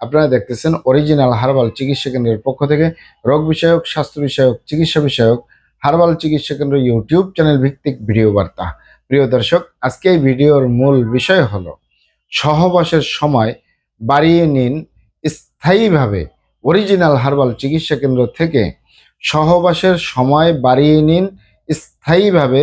আপনারা দেখতেছেন original herbal চিকিৎসা কেন্দ্রের পক্ষ থেকে রোগ বিষয়ক, স্বাস্থ্য বিষয়ক, চিকিৎসা বিষয়ক, হার্বাল চিকিৎসা কেন্দ্র ইউটিউব চ্যানেল ভিত্তিক ভিডিও বার্তা। প্রিয় দর্শক, আজকে এই ভিডিওর মূল বিষয় হলো, সহবাসের সময় বাড়িয়ে নিন স্থায়ীভাবে অরিজিনাল হার্বাল চিকিৎসা কেন্দ্র থেকে সহবাসের সময় বাড়িয়ে নিন স্থায়ীভাবে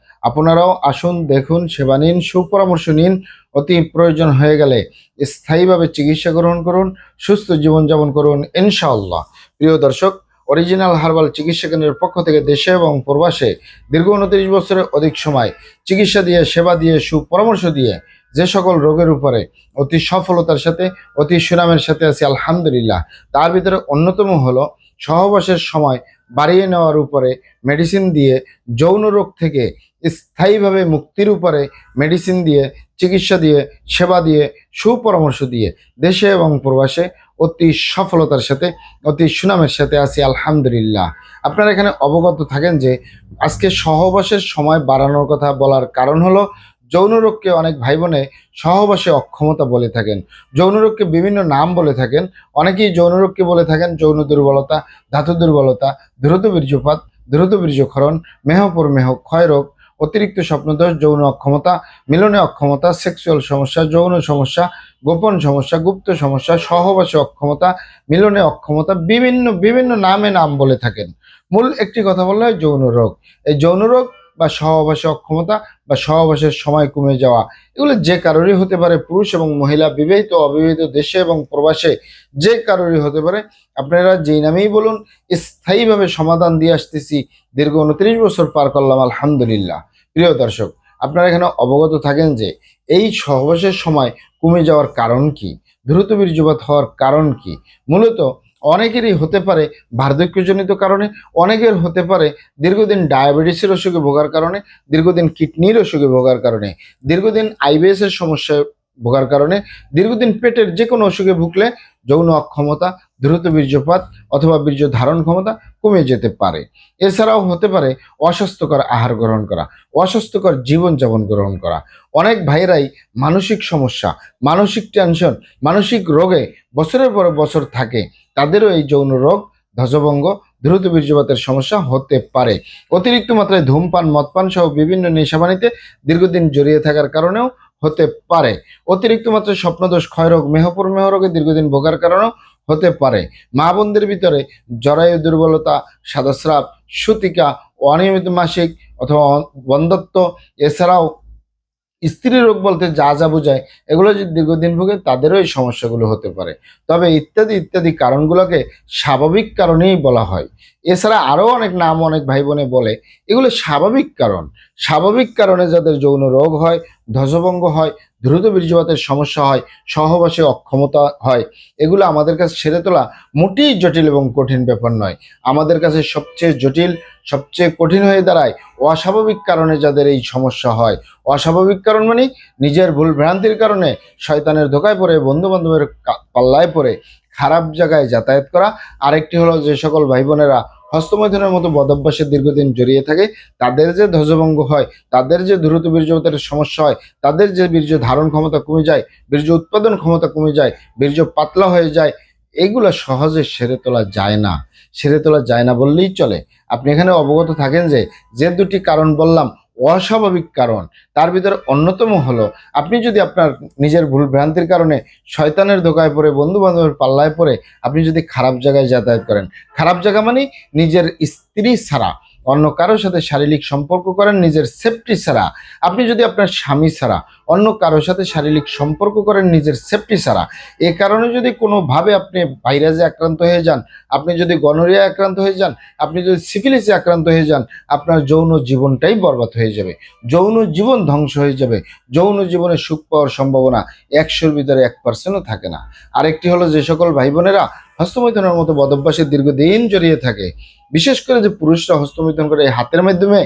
আপনারাও আসুন, দেখুন, সেবা নিন, সুপরামর্শ নিন, অতি প্রয়োজন হয়ে গেলে স্থায়ীভাবে চিকিৎসা গ্রহণ করুন, সুস্থ জীবনযাপন করুন, ইনশাআল্লাহ। প্রিয় দর্শক, অরিজিনাল হার্বাল চিকিৎসা কেন্দ্রের পক্ষ থেকে দেশে এবং প্রবাসে দীর্ঘ উনত্রিশ বছরের অধিক সময় চিকিৎসা দিয়ে, সেবা দিয়ে, সুপরামর্শ দিয়ে যে সকল রোগের উপরে অতি সফলতার সাথে, অতি সুনামের সাথে আছি, আলহামদুলিল্লাহ। তার ভিতরে অন্যতম হলো সহবাসের সময় বাড়িয়ে নেওয়ার উপরে মেডিসিন দিয়ে যৌন রোগ থেকে স্থায়ীভাবে মুক্তির উপরে মেডিসিন দিয়ে, চিকিৎসা দিয়ে, সেবা দিয়ে, সুপরামর্শ দিয়ে দেশে এবং প্রবাসে অতি সফলতার সাথে, অতি সুনামের সাথে আছি, আলহামদুলিল্লাহ। আপনারা এখানে অবগত থাকেন যে আজকে সহবাসের সময় বাড়ানোর কথা বলার কারণ হলো যৌন রোগকে অনেক ভাই বোনে সহবাসে অক্ষমতা বলে থাকেন। যৌন রোগকে বিভিন্ন নাম বলে থাকেন। অনেকেই যৌন রোগকে বলে থাকেন, যৌন দুর্বলতা, ধাতু দুর্বলতা, দ্রুত বীর্যপাত, দ্রুত বীর্যক্ষরণ মেহপুর মেহ, ক্ষয় রোগ, অতিরিক্ত স্বপ্নদোষ, যৌন অক্ষমতা, মিলনে অক্ষমতা, সেক্সুয়াল সমস্যা, যৌন সমস্যা, গোপন সমস্যা, গুপ্ত সমস্যা, সহবাসে অক্ষমতা, মিলনে অক্ষমতা, বিভিন্ন বিভিন্ন নামে নাম বলে থাকেন। মূল একটি কথা বললে হয় যৌন রোগ এই যৌন রোগ বা সহবাসে অক্ষমতা বা সহবাসের সময় কমে যাওয়া, এগুলো যে কারোরই হতে পারে, পুরুষ এবং মহিলা, বিবাহিত, অবিবাহিত, দেশে এবং প্রবাসে যে কারোরই হতে পারে। আপনারা যেই নামেই বলুন, স্থায়ীভাবে সমাধান দিয়ে আসতেছি। দীর্ঘ উনত্রিশ বছর পার করলাম, আলহামদুলিল্লাহ। প্রিয় দর্শক, আপনারা এখানে অবগত থাকেন যে, এই সহবাসের সময় কমে যাওয়ার কারণ কি? দ্রুত বীর্যপাত হওয়ার কারণ কি? মূলত অনেকেরই হতে পারে বার্ধক্যজনিত কারণে, অনেকের হতে পারে দীর্ঘদিন ডায়াবেটিসের অসুখে ভোগার কারণে, দীর্ঘদিন কিডনির অসুখে ভোগার কারণে, দীর্ঘদিন আইবিএসের সমস্যায় ভোগার কারণে, দীর্ঘদিন পেটের যে কোনো অসুখে ভুগলে যৌন অক্ষমতা দ্রুত বীর্যপাত অথবা বীর্য ধারণ ক্ষমতা কমে যেতে পারে। এছাড়াও হতে পারে অস্বাস্থ্যকর আহার গ্রহণ করা, অস্বাস্থ্যকর জীবনযাপন গ্রহণ করা। অনেক ভাইরাই মানসিক সমস্যা, মানসিক টেনশন মানসিক রোগে বছরের পর বছর থাকে। তাদেরও এই যৌন রোগ, ধ্বজভঙ্গ, দ্রুত বীর্যপাতের সমস্যা হতে পারে। অতিরিক্ত মাত্রায় ধূমপান, মদপান সহ বিভিন্ন নেশাবানিতে দীর্ঘদিন জড়িয়ে থাকার কারণেও হতে পারে। অতিরিক্ত মাত্রায় স্বপ্নদোষ, ক্ষয়রোগ মেহপুর মেহরোগে দীর্ঘদিন ভোগার কারণেও হতে পারে। মা বোনদের ভিতরে জরায়ু দুর্বলতা, সাদাস্রাব, সুতিকা, অনিয়মিত মাসিক অথবা বন্ধত্ব, এছাড়াও স্ত্রী রোগ বলতে যা যা বোঝায়, এগুলো যদি দীর্ঘদিন ভোগে তাদেরও এই সমস্যাগুলো হতে পারে। তবে ইত্যাদি ইত্যাদি কারণগুলোকে স্বাভাবিক কারণেই বলা হয়। এছাড়া আরও অনেক নাম অনেক ভাই বোনে বলে, এগুলো স্বাভাবিক কারণ। স্বাভাবিক কারণে যাদের যৌন রোগ হয়, ধ্বজভঙ্গ হয়, দ্রুত বীর্যপাতের সমস্যা হয়, সহবাসে অক্ষমতা হয়, এগুলো আমাদের কাছে সেরে তোলা মোটেই জটিল এবং কঠিন ব্যাপার নয়। আমাদের কাছে সবচেয়ে জটিল, সবচেয়ে কঠিন হয়ে দাঁড়ায় অস্বাভাবিক কারণে যাদের এই সমস্যা হয়। অস্বাভাবিক কারণ মানে নিজের ভুল ভ্রান্তির কারণে শয়তানের ধোকায় পড়ে বন্ধু বান্ধবের পাল্লায় পড়ে, খারাপ জায়গায় যাতায়াত করা। আরেকটি হলো যে সকল ভাই বোনেরা হস্তমৈথুনের মতো বদভ্যাসে দীর্ঘদিন জড়িয়ে থাকে, তাদের যে ধ্বজভঙ্গ হয়, তাদের যে দ্রুত বীর্যতার সমস্যা হয়, তাদের যে বীর্য ধারণ ক্ষমতা কমে যায়, বীর্য উৎপাদন ক্ষমতা কমে যায়, বীর্য পাতলা হয়ে যায়, এগুলো সহজে সেরে তোলা যায় না। সেরে তোলা যায় না বললেই চলে। আপনি এখানে অবগত থাকেন যে যে দুটি কারণ বললাম অস্বাভাবিক কারণ। তার ভিতরে অন্যতম হলো, আপনি যদি আপনার নিজের ভুল ভ্রান্তির কারণে শয়তানের ধোকায় পড়ে বন্ধু বান্ধবের পাল্লায় পড়ে, আপনি যদি খারাপ জায়গায় যাতায়াত করেন। খারাপ জায়গা মানে নিজের স্ত্রী ছাড়া। অন্য কারোর সাথে শারীরিক সম্পর্ক করেন, নিজের সেফটি ছাড়া। আপনি যদি আপনার স্বামী ছাড়া অন্য কারোর সাথে শারীরিক সম্পর্ক করেন, নিজের সেফটি ছাড়া। এ কারণে যদি কোনোভাবে আপনি ভাইরাসে আক্রান্ত হয়ে যান, আপনি যদি গনোরিয়া আক্রান্ত হয়ে যান, আপনি যদি সিফিলিসে আক্রান্ত হয়ে যান, আপনার যৌন জীবনটাই বরবাদ হয়ে যাবে। যৌন জীবন ধ্বংস হয়ে যাবে। যৌন জীবনে সুখ পাওয়ার সম্ভাবনা একশোর ভিতরে এক পার্সেন্টও থাকে না। আরেকটি হলো যে সকল ভাই বোনেরা হস্তমৈথুনের মতো বদভ্যাসে দীর্ঘদিন জড়িয়ে থাকে। বিশেষ করে যে পুরুষরা হস্তমৈথুন করে এই হাতের মাধ্যমে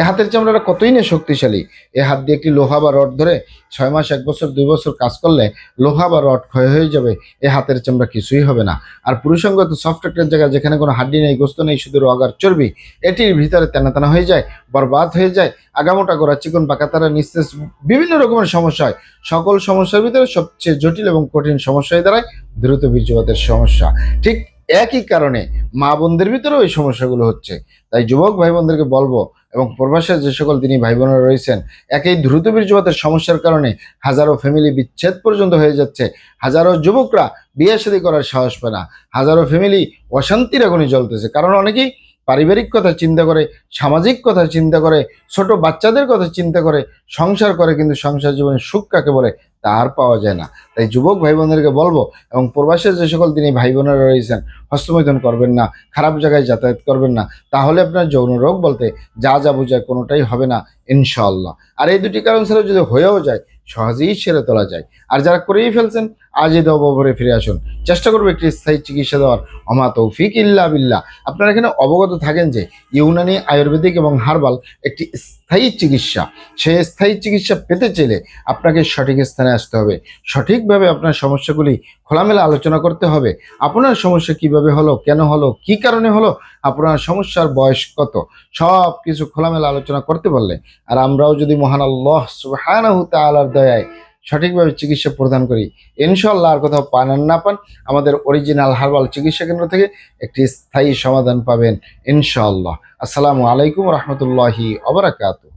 এ হাতের চামড়াটা কতই না শক্তিশালী? এ হাত দিয়ে একটি লোহা বা রড ধরে ছয় মাস, এক বছর, দুই বছর কাজ করলে লোহা বা রড ক্ষয় হয়ে যাবে। এ হাতের চামড়া কিছুই হবে না। আর পুরুষাঙ্গ তো সফট একটা জায়গা যেখানে কোনো হাড্ডি নেই, গোস্ত নেই, শুধু রগার চর্বি, এটির ভিতরে তেনা তেনা হয়ে যায়, বরবাদ হয়ে যায়, আগামোটা গোড়া চিকন পাকাতারা নিস্তেজ, বিভিন্ন রকমের সমস্যা হয়। সকল সমস্যার ভিতরে সবচেয়ে জটিল এবং কঠিন সমস্যা হয়ে দাঁড়ায় দ্রুত বীর্যপাতের সমস্যা। ঠিক একই কারণে মা বোনদের ভিতরেও এই সমস্যাগুলো হচ্ছে। তাই যুবক ভাই বোনদেরকে বলব এবং প্রবাসে যে সকল তিনি ভাই বোনেরা রয়েছেন, একই দ্রুত বীর্যপাতের সমস্যার কারণে হাজারো ফ্যামিলি বিচ্ছেদ পর্যন্ত হয়ে যাচ্ছে। হাজারো যুবকরা বিয়ে শাদী করার সাহস পায় না। হাজারো ফ্যামিলি অশান্তির আগুনে জ্বলতেছে। কারণ অনেকেই পারিবারিক কথা চিন্তা করে, সামাজিক কথা চিন্তা করে, ছোট বাচ্চাদের কথা চিন্তা করে, সংসার করে, কিন্তু সংসার জীবনে সুখ কাকে বলে? তা আর পাওয়া যায় না। তাই যুবক ভাই বোনদেরকে বলব এবং প্রবাসের যে সকল তিনি ভাই বোনেরা রয়েছেন, হস্তমৈথন করবেন না, খারাপ জায়গায় যাতায়াত করবেন না, তাহলে আপনার যৌন রোগ বলতে যা যা বোঝায় কোনোটাই হবে না ইনশাল্লাহ আর এই দুটি কারণ ছাড়া যদি হয়েও যায়, সহজেই ছেড়ে তোলা যায়। আর যারা করেই ফেলছেন আজই দেবরে ফিরে আসুন। চেষ্টা করব একটি স্থায়ী চিকিৎসা দেওয়ার। অমা তৌফিক ইল্লা বিল্লা আপনারা এখানে অবগত থাকেন যে ইউনানি আয়ুর্বেদিক এবং হার্বাল একটি স্থায়ী চিকিৎসা। সেই স্থায়ী চিকিৎসা পেতে চাইলে আপনাকে সঠিক স্থানে আসতে হবে। সঠিকভাবে আপনার সমস্যাগুলি খোলামেলা আলোচনা করতে হবে। আপনার সমস্যা কীভাবে হলো, কেন হলো, কি কারণে হলো, আপনার সমস্যার বয়স কত সব কিছু খোলামেলা আলোচনা করতে পারলে। আর আমরাও যদি মহান আল্লাহ সুবহানাহু তাআলার দয়ায় সঠিকভাবে চিকিৎসা প্রদান করি। ইনশাল্লাহ আর কোথাও পান আর না পান, আমাদের অরিজিনাল হার্বাল চিকিৎসা কেন্দ্র থেকে একটি স্থায়ী সমাধান পাবেন ইনশাল্লাহ আসসালামু আলাইকুম রহমতুল্লাহি অবরাকাতু